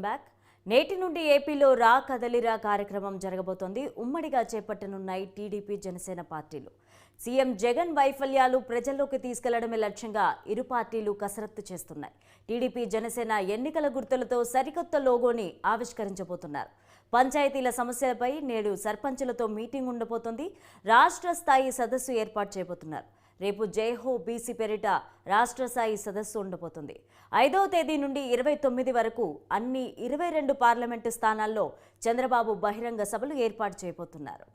Welcome back. నేటి నుండి ఏపీలో రా కదలిరా కార్యక్రమం జరగబోతోంది. ఉమ్మడిగా చేపట్టనున్నాయి టీడీపీ జనసేన పార్టీలు. సీఎం జగన్ వైఫల్యాలు ప్రజల్లోకి తీసుకెళ్ళడమే లక్ష్యంగా ఇరు పార్టీలు కసరత్తు చేస్తున్నాయి. టీడీపీ జనసేన ఎన్నికల గుర్తులతో సరికొత్త లోగోని ఆవిష్కరించబోతున్నారు. పంచాయతీల సమస్యలపై నేడు సర్పంచులతో మీటింగ్ ఉండబోతోంది. రాష్ట్ర స్థాయి సదస్సు ఏర్పాటు చేయబోతున్నారు. రేపు జైహో బీసీ పేరిట రాష్ట్ర స్థాయి సదస్సు ఉండబోతుంది. ఐదవ తేదీ నుండి ఇరవై తొమ్మిది వరకు అన్ని ఇరవై రెండు పార్లమెంటు స్థానాల్లో చంద్రబాబు బహిరంగ సభలు ఏర్పాటు చేయబోతున్నారు.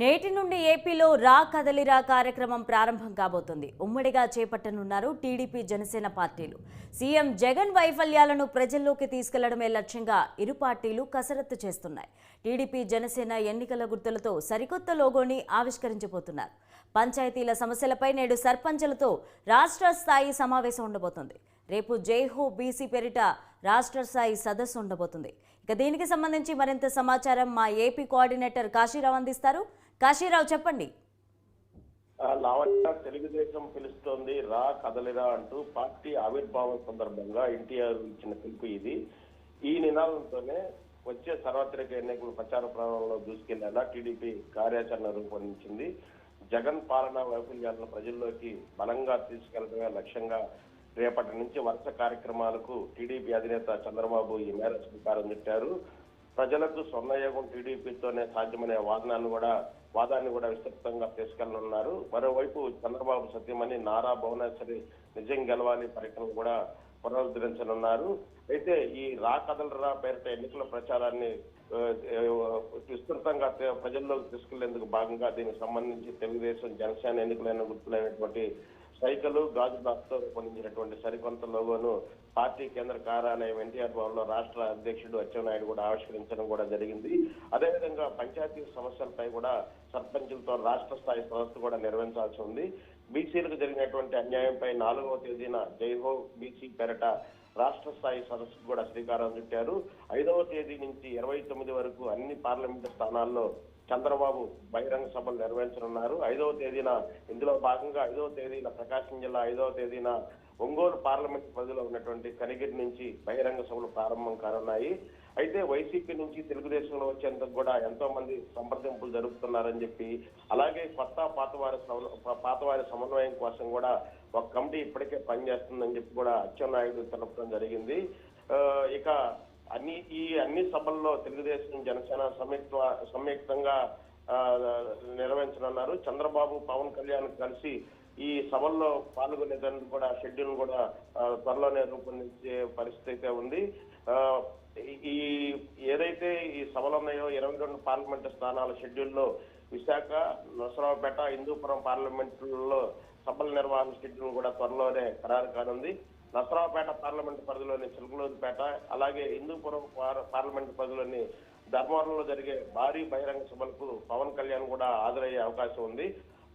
నేటి నుండి ఏపీలో రా కదలిరా కార్యక్రమం ప్రారంభం కాబోతుంది. ఉమ్మడిగా చేపట్టనున్నారు టీడీపీ జనసేన పార్టీలు. సీఎం జగన్ వైఫల్యాలను ప్రజల్లోకి తీసుకెళ్ళడమే లక్ష్యంగా ఇరు పార్టీలు కసరత్తు చేస్తున్నాయి. టీడీపీ జనసేన ఎన్నికల గుర్తులతో సరికొత్త లోగోని ఆవిష్కరించబోతున్నారు. పంచాయతీల సమస్యలపై నేడు సర్పంచులతో రాష్ట్ర స్థాయి సమావేశం ఉండబోతుంది. రేపు జైహో బీసీ పేరిట రాష్ట్ర స్థాయి సదస్సు ఉండబోతుంది. ఇక దీనికి సంబంధించి మరింత సమాచారం మా ఏపీ కోఆర్డినేటర్ కాశీరావు అందిస్తారు. కాశీరావు చెప్పండి. లావణ్య తెలుగుదేశం పిలుస్తోంది రా కదలిరా అంటూ పార్టీ ఆవిర్భావం సందర్భంగా ఎన్టీఆర్ ఇచ్చిన పిలుపు ఇది. ఈ నినాదంతోనే వచ్చే సార్వత్రిక ఎన్నికల ప్రచార ప్రారంభంలో దూసుకెళ్ళేలా టీడీపీ కార్యాచరణ రూపొందించింది. జగన్ పాలన వైఫల్యాలను ప్రజల్లోకి బలంగా తీసుకెళ్ళడమే లక్ష్యంగా రేపటి నుంచి వరుస కార్యక్రమాలకు టీడీపీ అధినేత చంద్రబాబు ఈ మేర శ్రీకారం చుట్టారు. ప్రజలకు స్వర్ణయోగం టీడీపీతోనే సాధ్యమనే వాదనలు కూడా వాదాన్ని కూడా విస్తృతంగా తీసుకెళ్ళనున్నారు. మరోవైపు చంద్రబాబు సత్యమని నారా భువనేశ్వరి నిజం గెలవాలి పర్యటన కూడా పునరుద్ధరించనున్నారు. అయితే ఈ రా కదలరా పేరిట ఎన్నికల ప్రచారాన్ని విస్తృతంగా ప్రజల్లోకి తీసుకెళ్ళేందుకు భాగంగా దీనికి సంబంధించి తెలుగుదేశం జనసేన ఎన్నికలైన గుర్తులైనటువంటి సైకిల్ గాజు బాక్స్తో రూపొందించినటువంటి సరికొంత లోగోను పార్టీ కేంద్ర కార్యాలయం ఎన్టీఆర్ భవన్లో రాష్ట్ర అధ్యక్షుడు అచ్చెన్నాయుడు కూడా ఆవిష్కరించడం కూడా జరిగింది. అదేవిధంగా పంచాయతీ సమస్యలపై కూడా సర్పంచులతో రాష్ట్ర స్థాయి సదస్సు కూడా నిర్వహించాల్సి ఉంది. బీసీలకు జరిగినటువంటి అన్యాయంపై నాలుగవ తేదీన జైహో బీసీ పెరట రాష్ట్ర స్థాయి సదస్సుకు కూడా శ్రీకారం చుట్టారు. ఐదవ తేదీ నుంచి ఇరవై తొమ్మిది వరకు అన్ని పార్లమెంటు స్థానాల్లో చంద్రబాబు బహిరంగ సభలు నిర్వహించనున్నారు. ఐదవ తేదీన ఇందులో భాగంగా ఐదవ తేదీన ప్రకాశం జిల్లా ఐదవ తేదీన ఒంగోలు పార్లమెంట్ పరిధిలో ఉన్నటువంటి కనిగిరి నుంచి బహిరంగ సభలు ప్రారంభం కానున్నాయి. అయితే వైసీపీ నుంచి తెలుగుదేశంలో వచ్చేందుకు కూడా ఎంతో మంది సంప్రదింపులు జరుపుతున్నారని చెప్పి అలాగే కొత్త పాతవారి సమ- పాతవారి సమన్వయం కోసం కూడా ఒక కమిటీ ఇప్పటికే పనిచేస్తుందని చెప్పి కూడా అచ్చెన్నాయుడు తెలపడం జరిగింది. ఇక అన్ని ఈ అన్ని సభల్లో తెలుగుదేశం జనసేన సంయుక్త సంయుక్తంగా ఆ, నిర్వహించనున్నారు. చంద్రబాబు పవన్ కళ్యాణ్ కలిసి ఈ సభల్లో పాల్గొనేదానికి కూడా షెడ్యూల్ కూడా త్వరలోనే రూపొందించే పరిస్థితి అయితే ఉంది ఈ ఏదైతే ఈ సభలు ఉన్నాయో ఇరవై రెండు పార్లమెంటు స్థానాల షెడ్యూల్లో విశాఖ నరసరావుపేట హిందూపురం పార్లమెంట్లో సభల నిర్వహణ షెడ్యూల్ కూడా త్వరలోనే ఖరారు కానుంది. నసరావుపేట పార్లమెంటు పరిధిలోని చిలుకలూరుపేట అలాగే హిందూపురం పార్- పార్లమెంటు పరిధిలోని ధర్మవరంలో జరిగే భారీ బహిరంగ సభలకు పవన్ కళ్యాణ్ కూడా హాజరయ్యే అవకాశం ఉంది.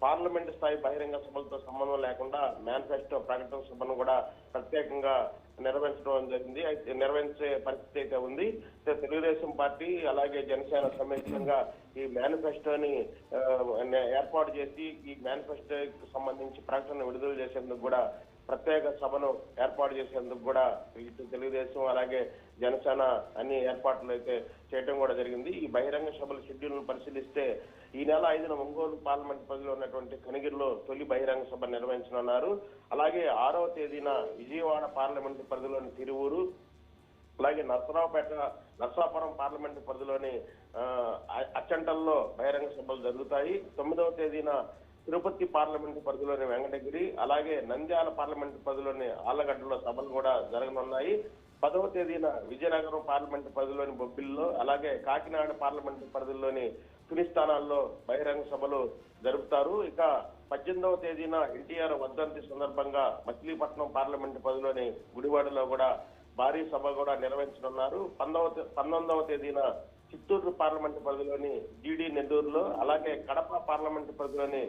పార్లమెంటు స్థాయి బహిరంగ సభలతో సంబంధం లేకుండా మేనిఫెస్టో ప్రకటన సభను కూడా ప్రత్యేకంగా నిర్వహించడం జరిగింది. అయితే నిర్వహించే పరిస్థితి అయితే ఉంది. తెలుగుదేశం పార్టీ అలాగే జనసేన సంయుక్తంగా ఈ మేనిఫెస్టోని ఏర్పాటు చేసి ఈ మేనిఫెస్టోకి సంబంధించి ప్రకటన విడుదల చేసేందుకు కూడా ప్రత్యేక సభను ఏర్పాటు చేసేందుకు కూడా ఇటు తెలుగుదేశం అలాగే జనసేన అన్ని ఏర్పాట్లు అయితే చేయడం కూడా జరిగింది. ఈ బహిరంగ సభల షెడ్యూల్ను పరిశీలిస్తే ఈ నెల ఐదున ఒంగోలు పార్లమెంట్ పరిధిలో ఉన్నటువంటి కనిగిరిలో తొలి బహిరంగ సభ నిర్వహించనున్నారు. అలాగే ఆరవ తేదీన విజయవాడ పార్లమెంట్ పరిధిలోని తిరువూరు అలాగే నరసరావుపేట నర్సాపురం పార్లమెంటు పరిధిలోని అచ్చంటల్లో బహిరంగ సభలు జరుగుతాయి. తొమ్మిదవ తేదీన తిరుపతి పార్లమెంటు పరిధిలోని వెంకటగిరి అలాగే నంద్యాల పార్లమెంటు పరిధిలోని ఆళ్ళగడ్డలో సభలు కూడా జరగనున్నాయి. పదవ తేదీన విజయనగరం పార్లమెంటు పరిధిలోని బొబ్బిల్లో అలాగే కాకినాడ పార్లమెంటు పరిధిలోని తుని స్థానాల్లో బహిరంగ సభలు జరుపుతారు. ఇక పద్దెనిమిదవ తేదీన ఎన్టీఆర్ వర్ధంతి సందర్భంగా మచిలీపట్నం పార్లమెంటు పరిధిలోని గుడివాడలో కూడా భారీ సభ కూడా నిర్వహించనున్నారు. పంతొమ్మిదవ పంతొమ్మిదవ తేదీన చిత్తూరు పార్లమెంటు పరిధిలోని జీడి నెల్లూరులో అలాగే కడప పార్లమెంటు పరిధిలోని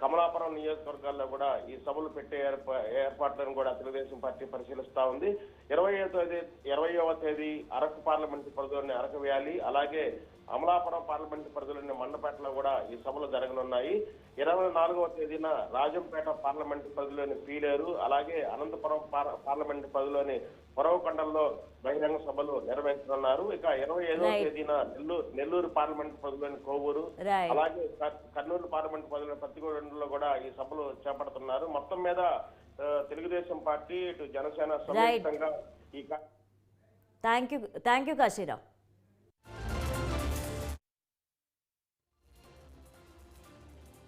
కమలాపురం నియోజకవర్గాల్లో కూడా ఈ సభలు పెట్టే ఏర్పా ఏర్పాట్లను కూడా తెలుగుదేశం పార్టీ పరిశీలిస్తా ఉంది. ఇరవై తేదీ ఇరవైవ తేదీ అరకు పార్లమెంటు పరిధిలోని అరకు వ్యాలీ. అలాగే అమలాపురం పార్లమెంటు పరిధిలోని మండపేటలో కూడా ఈ సభలు జరగనున్నాయి. ఇరవై నాలుగవ తేదీన రాజంపేట పార్లమెంటు పరిధిలోని పీలేరు అలాగే అనంతపురం పార్- పార్లమెంటు పరిధిలోని పొరవకొండల్లో బహిరంగ సభలు నిర్వహించనున్నారు. ఇక ఇరవై ఐదవ. తేదీన నెల్లూరు నెల్లూరు పార్లమెంటు పరిధిలోని కోవూరు అలాగే కర్- కర్నూలు పార్లమెంట్ పరిధిలో పత్తిగూడెంలో కూడా ఈ సభలు చేపడుతున్నారు. మొత్తం మీద తెలుగుదేశం పార్టీ ఇటు జనసేన సంయుక్తంగా ఈ thank you thank you Kasirao.